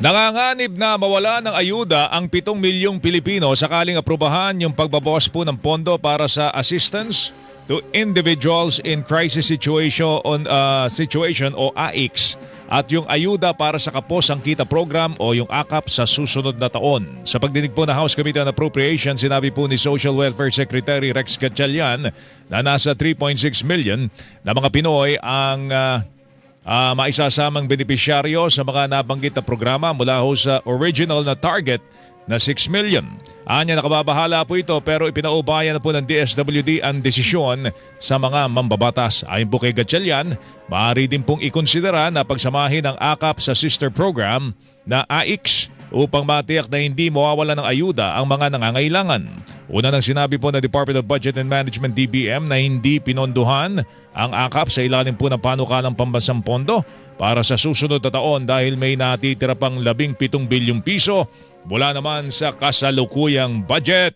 Nanganganib na mawala ng ayuda ang 7 milyong Pilipino sakaling aprubahan yung pagbabawas po ng pondo para sa assistance to individuals in crisis situation on uh, situation o AIX at yung ayuda para sa kapos ang kita program o yung AKAP sa susunod na taon. Sa pagdinig po ng House Committee on Appropriation, sinabi po ni Social Welfare Secretary Rex Gatchalian na nasa 3.6 million na mga Pinoy ang uh, Ah, maisasamang benepisyaryo sa mga nabanggit na programa mula ho sa original na target na 6 million. Anya nakababahala po ito pero ipinaubayan na po ng DSWD ang desisyon sa mga mambabatas. Ayon po kay Gatchalian, maaari din pong ikonsidera na pagsamahin ang AKAP sa sister program na AIX upang matiyak na hindi mawawala ng ayuda ang mga nangangailangan. Una nang sinabi po ng Department of Budget and Management DBM na hindi pinondohan ang AKAP sa ilalim po ng panukalang pambansang pondo para sa susunod na taon dahil may natitira pang 17 bilyong piso mula naman sa kasalukuyang budget.